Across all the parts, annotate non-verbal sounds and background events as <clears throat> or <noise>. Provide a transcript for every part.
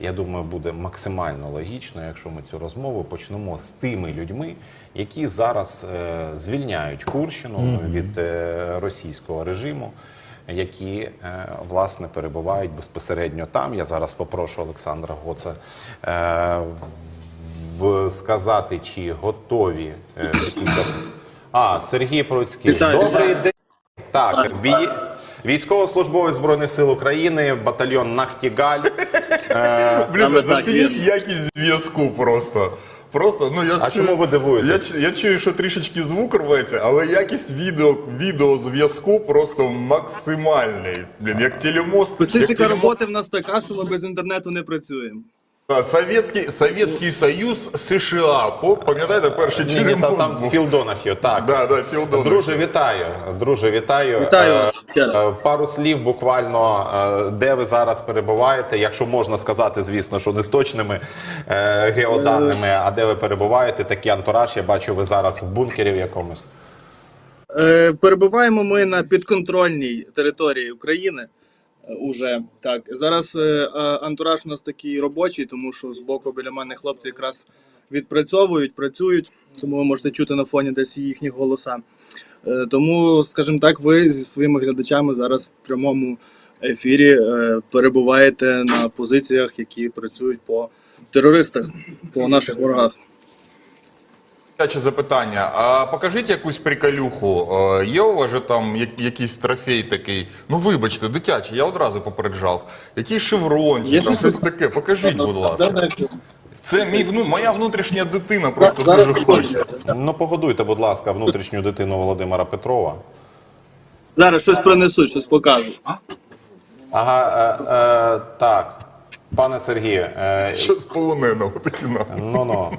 Я думаю, буде максимально логічно, якщо ми цю розмову почнемо з тими людьми, які зараз е, звільняють Курщину від е, російського режиму, які е, власне перебувають безпосередньо там. Я зараз попрошу Олександра Гоца е, в сказати, чи готові е. А, Сергій Пруцький. Добрий день. Так, бій... військовослужбовець Збройних сил України, батальйон Нахтігаль. <laughs> Блін, зацініть якість зв'язку просто. Просто, ну я А чую- чому ви дивуєтесь? Я, я чую, що трішечки звук рветься, але якість відео, відеозв'язку просто максимальний. Блін, як телемост. як телемост... роботи в нас така, що ми без інтернету не працюємо. Совєтський, Совєтський Союз США. По- Пам'ятаєте, перший Ні, ні, там, там? Філ Донахью, так. Да, да, Філ Донахью. Друже, вітаю. Друже, вітаю. Вітаю Е, вас. Е, Пару слів буквально, е, де ви зараз перебуваєте, якщо можна сказати, звісно, що не з точними геоданими, а де ви перебуваєте, такий антураж, я бачу, ви зараз в бункері в якомусь. Перебуваємо ми на підконтрольній території України. Е, Уже так. Зараз е, антураж у нас такий робочий, тому що з боку біля мене хлопці якраз відпрацьовують, працюють, тому ви можете чути на фоні десь їхні голоса. Е, тому, скажімо так, ви зі своїми глядачами зараз в прямому ефірі перебуваєте на позиціях, які працюють по терористах, по наших ворогах. Дитяче запитання. А покажіть якусь приколюху. Е, Є у вас же там як- якийсь трофей такий? Ну вибачте, дитячий, я одразу попереджав. Якийсь шеврончик, там щось- таке. Покажіть, будь ласка. Це мій вну, моя внутрішня дитина просто Зараз дуже хоче. секундочку. Ну, погодуйте, будь ласка, внутрішню дитину Володимира Петрова. Зараз щось принесуть, щось покажуть. Ага, е, е, так. Пане Сергію, е, Що з полоненого такі на. Ну ну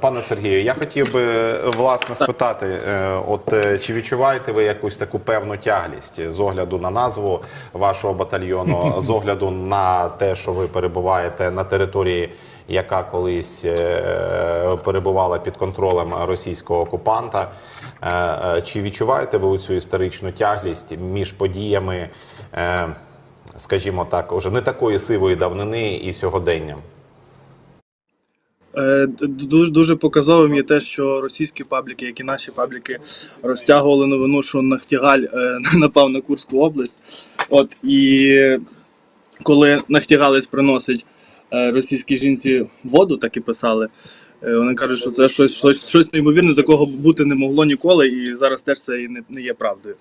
пане Сергію, я хотів би е, власне спитати: е, от е, чи відчуваєте ви якусь таку певну тяглість з огляду на назву вашого батальйону, з огляду на те, що ви перебуваєте на території, яка колись е, перебувала під контролем російського окупанта? Е, е, Чи відчуваєте ви цю історичну тяглість між подіями? Скажімо так, уже не такої сивої давнини і сьогоденням. Е, Дуже дуже показовим є те, що російські пабліки, як і наші пабліки, розтягували новину, що Нахтігаль е, <laughs> напав на Курську область. От і коли Нахтігалець приносить е, російській жінці воду, так і писали. Вони кажуть, що це щось, щось, щось неймовірне, такого бути не могло ніколи, і зараз теж це і не, не є правдою.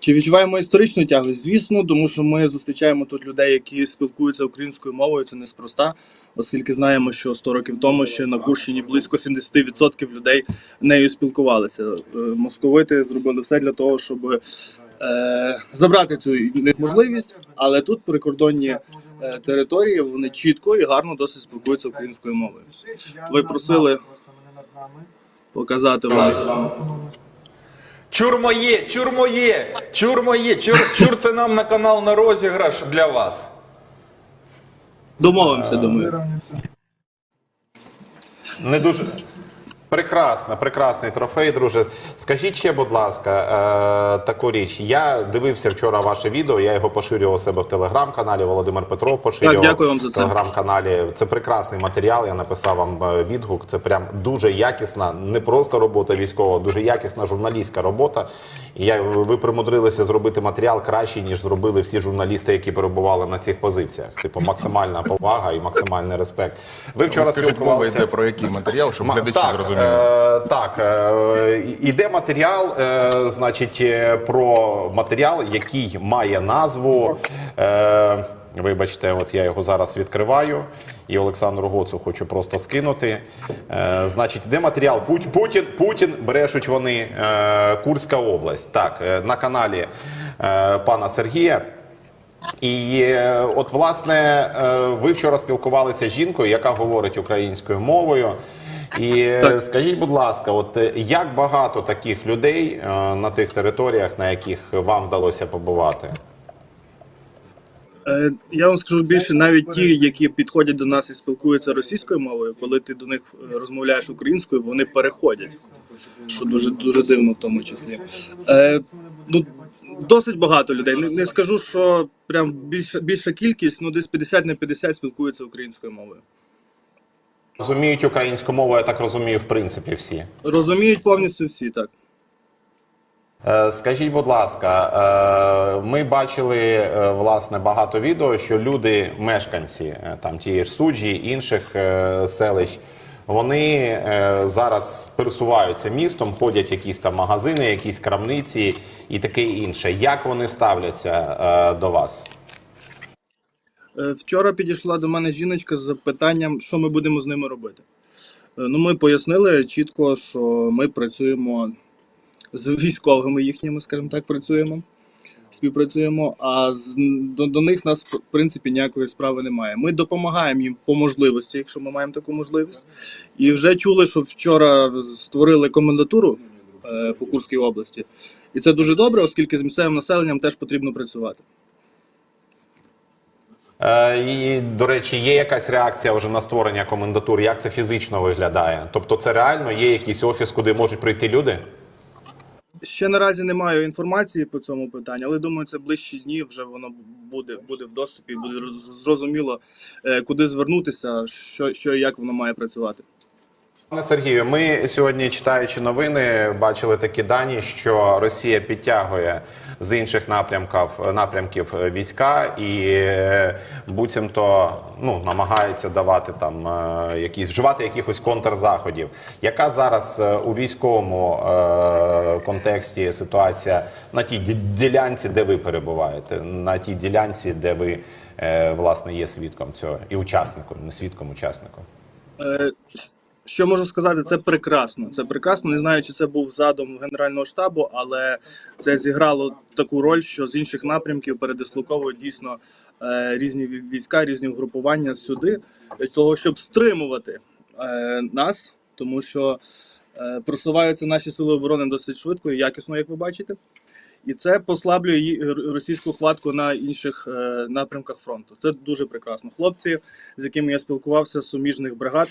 Чи відчуваємо історичну тяглість? Звісно, тому що ми зустрічаємо тут людей, які спілкуються українською мовою. Це неспроста, оскільки знаємо, що 100 років тому ще на Курщині близько 70% людей нею спілкувалися. Е, Московити зробили все для того, щоб е, забрати цю них можливість, але тут прикордонні е, території вони чітко і гарно досить спілкуються українською мовою. Ви просили показати вам. Чур моє, чур моє, чур моє, чур, чур це нам на канал на розіграш для вас. Домовимося, думаю. Не дуже. Прекрасно, прекрасний трофей, друже. Скажіть ще, будь ласка, е, таку річ. Я дивився вчора ваше відео, я його поширював у себе в телеграм-каналі. Володимир Петров поширював Так, дякую вам за це. в телеграм-каналі. Це прекрасний матеріал. Я написав вам е, відгук. Це прям дуже якісна, не просто робота військова, дуже якісна журналістська робота. І я, ви примудрилися зробити матеріал кращий, ніж зробили всі журналісти, які перебували на цих позиціях. Типу, максимальна повага і максимальний респект. Ви вчора Скажіть, мова спілкувалися. йде про який матеріал, щоб Ма- глядачі так, зрозуміли. Е, так, е, іде матеріал, е, значить, е, про матеріал, який має назву. Е, вибачте, от я його зараз відкриваю. І Олександру Гоцу хочу просто скинути. Е, значить, іде матеріал Пут- Путін, Путін, брешуть вони, е, Курська область. Так, е, на каналі е, пана Сергія. І е, от, власне, е, ви вчора спілкувалися з жінкою, яка говорить українською мовою. І е, Так. скажіть, будь ласка, от е, як багато таких людей е, на тих територіях, на яких вам вдалося побувати? Я вам скажу більше, навіть ті, які підходять до нас і спілкуються російською мовою, коли ти до них розмовляєш українською, вони переходять, що дуже дуже дивно в тому числі. Е, ну, Досить багато людей. Не, не скажу, що прям більша, більша кількість, ну десь 50 на 50 спілкуються українською мовою. Розуміють українську мову, я так розумію, в принципі, всі. Розуміють повністю всі, так. Е, Скажіть, будь ласка, е, ми бачили е, власне багато відео, що люди, мешканці там тієї ж суджі, інших селищ, вони зараз пересуваються містом, ходять якісь там магазини, якісь крамниці і таке інше. Як вони ставляться до вас? Е, Вчора підійшла до мене жіночка з запитанням, що ми будемо з ними робити. Е, Ну, ми пояснили чітко, що ми працюємо з військовими їхніми, скажімо так, працюємо, співпрацюємо, а з, до, до них нас, в принципі, ніякої справи немає. Ми допомагаємо їм по можливості, якщо ми маємо таку можливість. І вже чули, що вчора створили комендатуру е, по Курській області. І це дуже добре, оскільки з місцевим населенням теж потрібно працювати. Е, І, до речі, є якась реакція вже на створення комендатур? Як це фізично виглядає? Тобто, це реально є якийсь офіс, куди можуть прийти люди? Ще наразі не маю інформації по цьому питанню, але думаю, це ближчі дні вже воно буде, буде в доступі, буде зрозуміло, е, куди звернутися, що, що і як воно має працювати. Пане Сергію, ми сьогодні, читаючи новини, бачили такі дані, що Росія підтягує з інших напрямків напрямків війська і е, буцімто ну намагається давати там е, якісь вживати якихось контрзаходів. Яка зараз е, у військовому е, контексті ситуація на тій ділянці, де ви перебуваєте, на тій ділянці, де ви е, власне є свідком цього і учасником, не свідком, учасником? Що можу сказати, це прекрасно. Це прекрасно. Не знаю, чи це був задум Генерального штабу, але це зіграло таку роль, що з інших напрямків передислоковують дійсно е, різні війська, різні угрупування сюди, для того, щоб стримувати е, нас, тому що е, просуваються наші сили оборони досить швидко і якісно, як ви бачите. І це послаблює російську хватку на інших напрямках фронту. Це дуже прекрасно. Хлопці, з якими я спілкувався з суміжних бригад,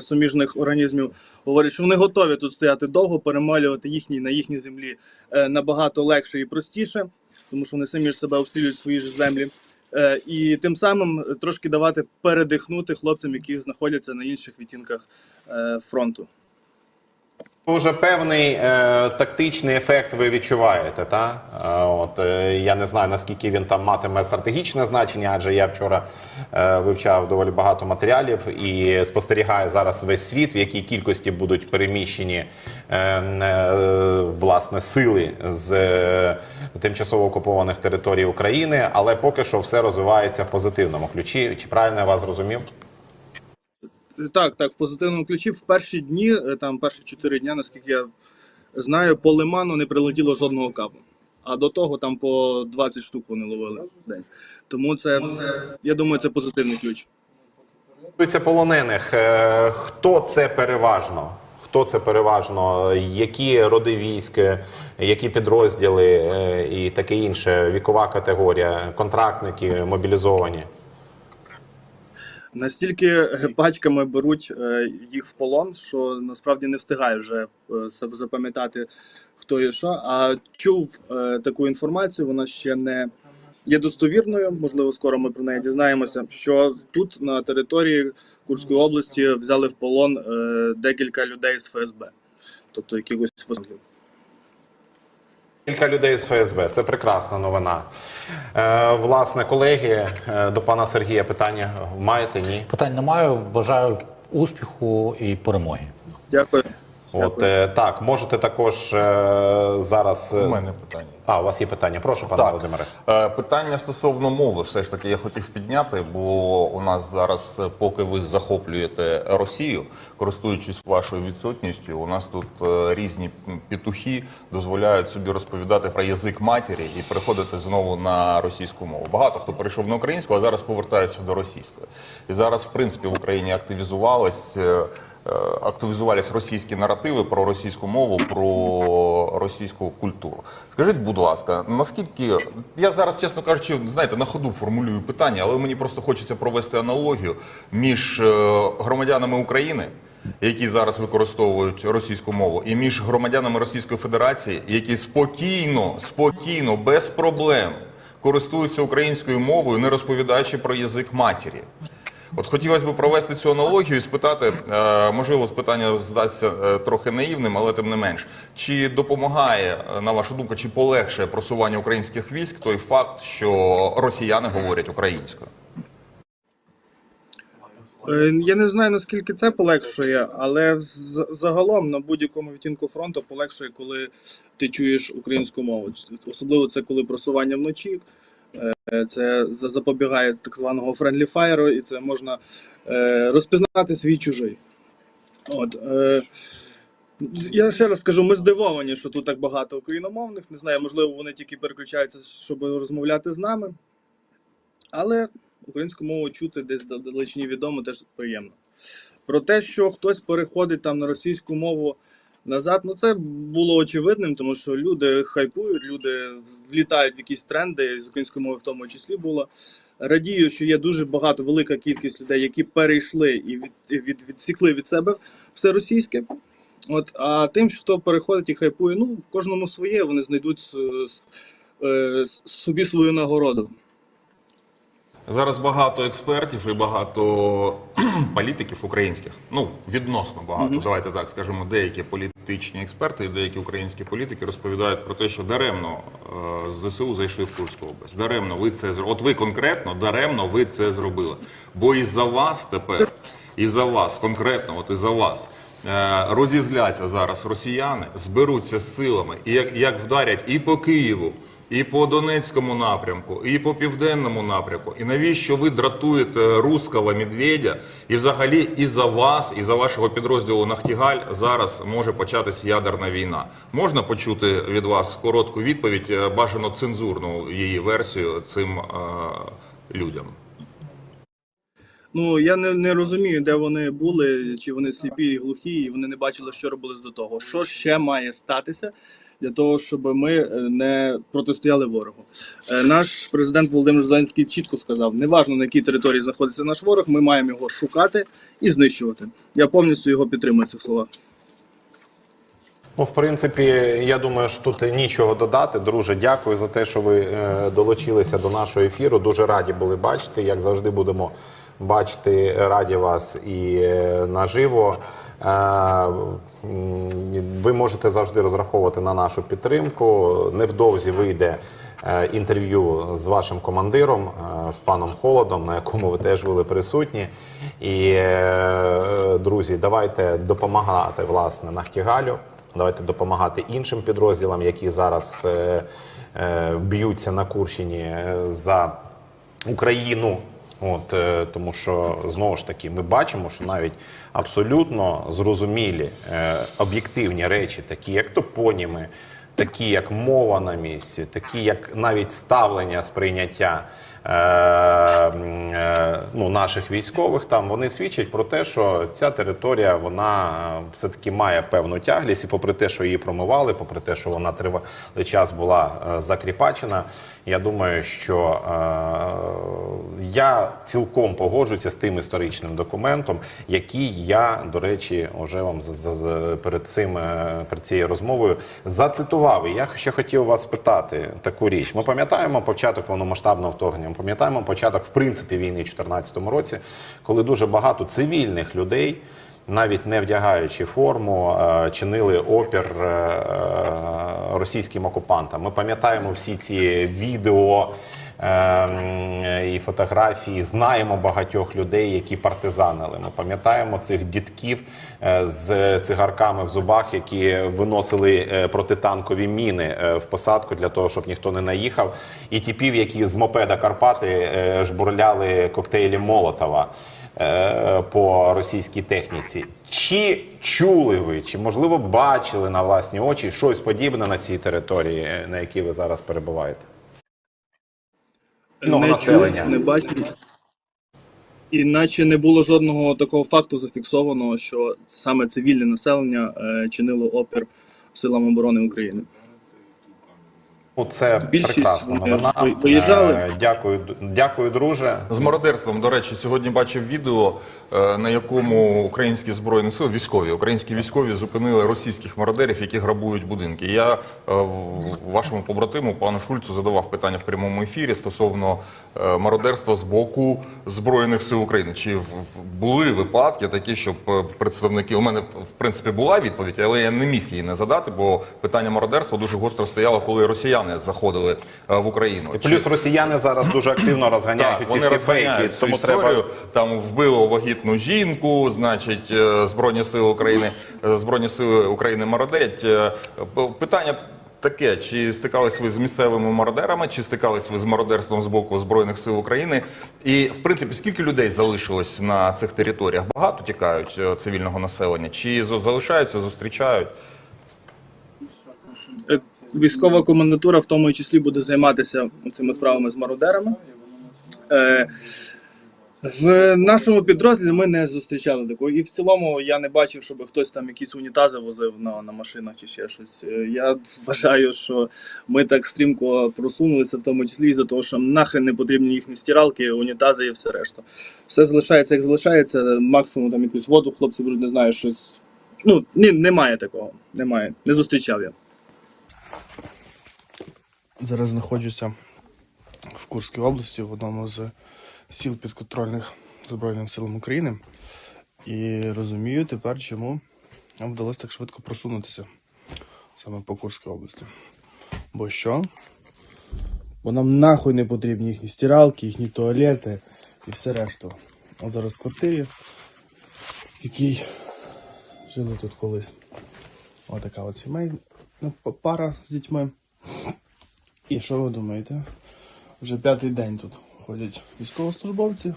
суміжних організмів, говорять, що вони готові тут стояти довго, перемалювати їхні на їхній землі е, набагато легше і простіше, тому що вони самі ж себе обстрілюють свої ж землі. Е, І тим самим трошки давати передихнути хлопцям, які знаходяться на інших відтінках е, фронту. Уже певний е, тактичний ефект ви відчуваєте, та? Е, от, е, я не знаю, наскільки він там матиме стратегічне значення, адже я вчора е, вивчав доволі багато матеріалів і спостерігаю зараз весь світ, в якій кількості будуть переміщені е, е, власне сили з е, тимчасово окупованих територій України, але поки що все розвивається в позитивному ключі. Чи правильно я вас зрозумів? Так, так, в позитивному ключі в перші дні, е, там перші чотири дня, наскільки я знаю, по лиману не прилетіло жодного кабу. А до того там по 20 штук вони ловили в день. Тому це, я думаю, це позитивний ключ. Стосується полонених, е, хто це переважно? Хто це переважно? Які роди військ, які підрозділи е, і таке інше, вікова категорія, контрактники, мобілізовані? Настільки батьками беруть е, їх в полон, що насправді не встигає вже е, запам'ятати, хто і що. А чув е, таку інформацію, вона ще не є достовірною. Можливо, скоро ми про неї дізнаємося. Що тут на території Курської області взяли в полон е, декілька людей з ФСБ, тобто якихось. Кілька людей з ФСБ. Це прекрасна новина. Е, власне, колеги, е, до пана Сергія питання маєте? Ні? Питань не маю. Бажаю успіху і перемоги. Дякую. От е, так, можете також е, зараз. е, У мене питання. А, у вас є питання. Прошу, пане Так. Володимире. Е, Питання стосовно мови, все ж таки я хотів підняти, бо у нас зараз, е, поки ви захоплюєте Росію, користуючись вашою відсутністю, у нас тут е, різні петухи дозволяють собі розповідати про язик матері і переходити знову на російську мову. Багато хто перейшов на українську, а зараз повертаються до російської. І зараз, в принципі, в Україні активізувалась. е, е, російські наративи про російську мову, про російську культуру. Скажіть, будь ласка, наскільки я зараз, чесно кажучи, знаєте, на ходу формулюю питання, але мені просто хочеться провести аналогію між е, громадянами України які зараз використовують російську мову, і між громадянами Російської Федерації, які спокійно, спокійно, без проблем користуються українською мовою, не розповідаючи про язик матері. От хотілося б провести цю аналогію і спитати, е, можливо, питання здасться е, трохи наївним, але тим не менш, чи допомагає, е, на вашу думку, чи полегшує просування українських військ той факт, що росіяни говорять українською? Я не знаю наскільки це полегшує, але загалом на будь-якому відтінку фронту полегшує, коли ти чуєш українську мову. Особливо це коли просування вночі. Е, Це запобігає так званого friendly fire, і це можна е, розпізнати свій чужий. От, е, я ще раз скажу, ми здивовані, що тут так багато україномовних. Не знаю, можливо, вони тільки переключаються, щоб розмовляти з нами. Але українську мову чути десь в далечині відомо теж приємно. Про те, що хтось переходить там на російську мову назад, ну це було очевидним, тому що люди хайпують, люди влітають в якісь тренди, з української мови в тому числі було. Радію, що є дуже багато, велика кількість людей, які перейшли і від, від, відсікли від себе все російське. От, а тим, хто переходить і хайпує, ну в кожному своє, вони знайдуть с- е, собі свою нагороду. Зараз багато експертів і багато <clears throat> політиків українських. Ну відносно багато. Давайте так скажемо. Деякі політичні експерти і деякі українські політики розповідають про те, що даремно е, з ЗСУ зайшли в Курську область. Даремно ви це От ви конкретно даремно ви це зробили. Бо і за вас тепер, і за вас, конкретно, от і за вас. е, Розізляться зараз росіяни, зберуться з силами, і як, як вдарять і по Києву, і по Донецькому напрямку, і по південному напрямку. І навіщо ви дратуєте руского медведя? І взагалі і за вас, і за вашого підрозділу Нахтігаль зараз може початись ядерна війна. Можна почути від вас коротку відповідь, е, бажано цензурну її версію цим е, людям. Ну я не, не розумію, де вони були, чи вони сліпі і глухі, і вони не бачили, що робили до того. Що ще має статися для того, щоб ми е, не протистояли ворогу? Е, Наш президент Володимир Зеленський чітко сказав: неважно на якій території знаходиться наш ворог, ми маємо його шукати і знищувати. Я повністю його підтримую цих словах. Ну, в принципі, я думаю, що тут нічого додати. Друже, дякую за те, що ви е, долучилися до нашого ефіру. Дуже раді були бачити. Як завжди, будемо бачити раді вас і наживо. Ви можете завжди розраховувати на нашу підтримку. Невдовзі вийде е, інтерв'ю з вашим командиром, е, з паном Холодом, на якому ви теж були присутні. І, е, друзі, давайте допомагати власне Нахтігалю. Давайте допомагати іншим підрозділам, які зараз б'ються на Курщині за Україну. От, е, тому що знову ж таки ми бачимо, що навіть абсолютно зрозумілі е, об'єктивні речі, такі як топоніми, такі як мова на місці, такі як навіть ставлення сприйняття е, е, ну, наших військових, там вони свідчать про те, що ця територія вона е, все-таки має певну тяглість, і попри те, що її промивали, попри те, що вона тривалий час була е, закріпачена, я думаю, що е, я цілком погоджуюся з тим історичним документом, який я, до речі, вже вам з- з- з- перед цим е, перед цією розмовою зацитував. І я ще хотів вас спитати таку річ. Ми пам'ятаємо початок повномасштабного вторгнення. Ми пам'ятаємо початок, в принципі, війни в 2014 році, коли дуже багато цивільних людей. Навіть не вдягаючи форму, е, чинили опір е, е, російським окупантам. Ми пам'ятаємо всі ці відео і фотографії. Знаємо багатьох людей, які партизанили. Ми пам'ятаємо цих дітків з цигарками в зубах, які виносили протитанкові міни в посадку для того, щоб ніхто не наїхав. І типів, які з мопеда Карпати жбурляли коктейлі Молотова по російській техніці. Чи чули ви, чи можливо бачили на власні очі щось подібне на цій території, е, на якій ви зараз перебуваєте? Ну, не населення. чув, не бачив. Іначе не було жодного такого факту зафіксованого, що саме цивільне населення е, чинило опір силам оборони України. Ну, Це Більшість прекрасна новина. ви- виїжджали. Е, Дякую, дякую, друже. З мародерством, до речі, сьогодні бачив відео, е, на якому українські збройні сили, військові, українські військові зупинили російських мародерів, які грабують будинки. Я е, в- вашому побратиму, пану Шульцу, задавав питання в прямому ефірі стосовно мародерства з боку Збройних сил України. Чи були випадки такі, щоб представники у мене в принципі була відповідь, але я не міг її не задати, бо питання мародерства дуже гостро стояло, коли росіяни заходили е, в Україну. І Чи- плюс росіяни зараз дуже активно розганяють так, ці всі фейки. цю Тому історію. треба Там вбило вагітну жінку, значить, е, Збройні Сили України, е, Збройні Сили України мародерять. Питання таке: чи стикались ви з місцевими мародерами, чи стикались ви з мародерством з боку Збройних сил України? І в принципі, скільки людей залишилось на цих територіях? Багато тікають цивільного населення? Чи залишаються, зустрічають? Військова комендатура в тому числі буде займатися цими справами з мародерами. Е, В нашому підрозділі ми не зустрічали такого. І в цілому я не бачив, щоб хтось там якісь унітази возив на, на машинах чи ще щось. Е, Я вважаю, що ми так стрімко просунулися, в тому числі із-за того, що нахрен не потрібні їхні стиралки, унітази і все решта. Все залишається, як залишається. Максимум там якусь воду хлопці беруть, не знаю, щось. Ну, ні, немає такого. Немає. Не зустрічав я. Зараз знаходжуся в Курській області в одному з сіл підконтрольних Збройним силам України. І розумію тепер, чому нам вдалося так швидко просунутися саме по Курській області. Бо що? Бо нам нахуй не потрібні їхні стиралки, їхні туалети і все решта. От зараз в квартирі, в якій жили тут колись. Отака от сімейна пара з дітьми. І що ви думаєте? Вже п'ятий день тут ходять військовослужбовці.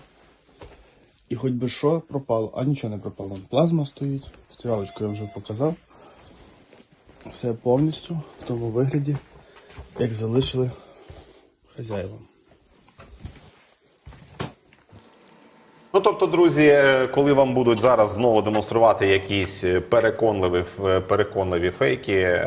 І хоч би що пропало, а нічого не пропало. Плазма стоїть, стрілочку я вже показав. Все повністю в тому вигляді, як залишили хазяївам. Ну, тобто, друзі, е, коли вам будуть зараз знову демонструвати якісь е, переконливі, е, переконливі фейки,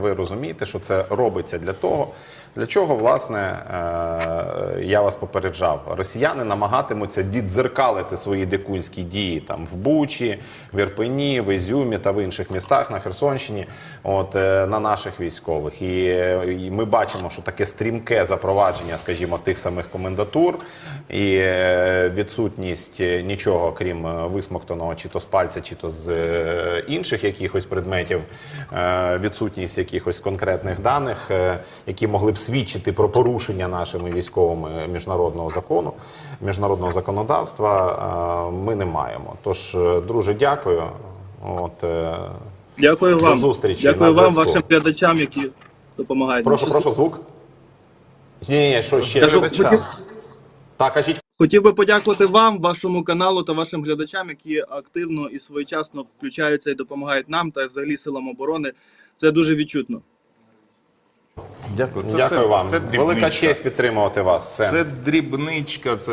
ви розумієте, що це робиться для того. Для чого, власне, е, я вас попереджав, росіяни намагатимуться віддзеркалити свої дикунські дії там в Бучі, в Ірпені, в Ізюмі та в інших містах на Херсонщині, от е, на наших військових. І, е, і ми бачимо, що таке стрімке запровадження, скажімо, тих самих комендатур і відсутність нічого, крім висмоктаного чи то з пальця, чи то з інших якихось предметів, відсутність якихось конкретних даних, які могли б свідчити про порушення нашими військовими міжнародного закону, міжнародного законодавства, е, ми не маємо. Тож, е, друже, дякую. От, е, Дякую До вам. зустрічі, Дякую вам, зв'язку. вашим глядачам, які допомагають. прошу, прошу, звук. Ні, ні, що ще? Кажу, хотів, Так, кажіть. хотів би подякувати вам, вашому каналу та вашим глядачам, які активно і своєчасно включаються і допомагають нам та взагалі силам оборони. Це дуже відчутно. Дякую. Це- Дякую вам. це Велика честь підтримувати вас. Все. Це дрібничка, це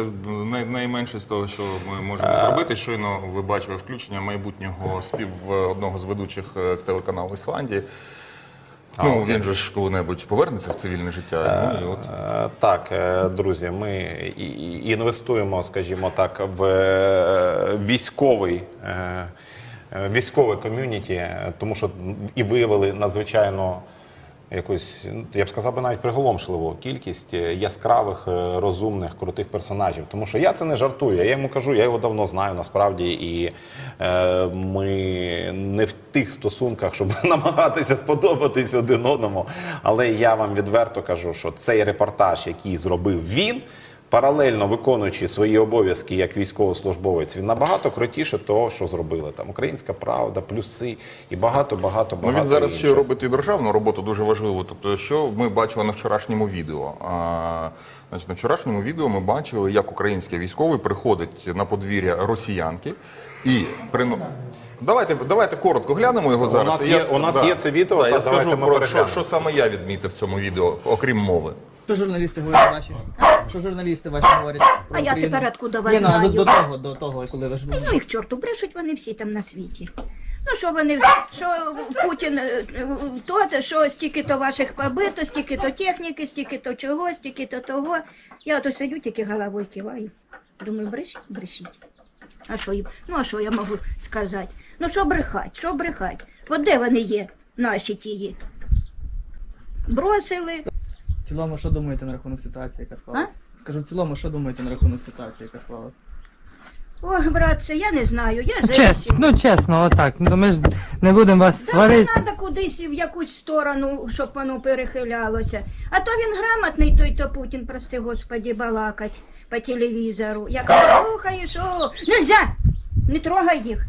най- найменше з того, що ми можемо зробити. Щойно ви бачили включення майбутнього спів одного з ведучих е, телеканалу Ісландії. Ну, він же ж коли-небудь повернеться в цивільне життя. Ну, і от. Е, Так, е, друзі, ми і- і- інвестуємо, скажімо так, в е, військовий. е, е, Військове ком'юніті, е, тому що і виявили надзвичайно якусь, ну, я б сказав би навіть приголомшливу кількість е, яскравих, е, розумних, крутих персонажів. Тому що я це не жартую. Я йому кажу, я його давно знаю насправді, і е, ми не в тих стосунках, щоб <laughs> намагатися сподобатись один одному. Але я вам відверто кажу, що цей репортаж, який зробив він. Паралельно виконуючи свої обов'язки як військовослужбовець, він набагато крутіше того, що зробили там Українська Правда, плюси і багато, багато, багато. Ну, він зараз ще робить і державну роботу дуже важливу. Тобто, що ми бачили на вчорашньому відео. А, значить, на вчорашньому відео ми бачили, як український військовий приходить на подвір'я росіянки і прино... Давайте, давайте коротко глянемо його зараз. нас І є- у нас є це відео, Да, так, я скажу ми про що, що саме я відмітив в цьому відео, окрім мови. Що журналісти говорять ваші? Що журналісти ваші говорять? про А я Україну? тепер откуда вас Ні, ну, а до, знаю? до того, до того, коли ви ж Ну їх чорту брешуть вони всі там на світі. Ну, що вони, що Путін е, е, то, це, що стільки то ваших побито, стільки то техніки, стільки то чого, стільки то того. Я ото сидю, тільки головою киваю. Думаю, брешіть, брешіть. А що їм? Ну, а що я можу сказати? Ну, що брехать, що брехать? От де вони є, наші тії? Бросили. В цілому, що думаєте на рахунок ситуації, яка склалась? Скажу, в цілому, що думаєте на рахунок ситуації, яка склалась? Ох, братце, я не знаю, я Чесно, женщина. ну чесно, отак. Ну ми ж не будемо вас Та не сварити. треба кудись в якусь сторону, щоб воно перехилялося. А то він грамотний, той то Путін, прости господі, балакать по телевізору. Як слухаєш, о, нельзя! Не трогай їх.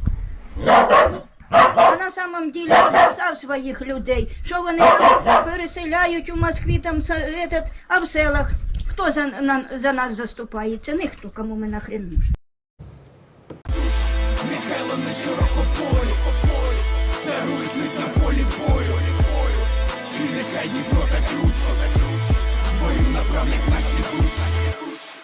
А на самом деле написав своїх людей, що вони переселяють у Москві, там этот, а в селах. Хто за, на, за нас заступається? Ніхто, кому ми нахрен нужні.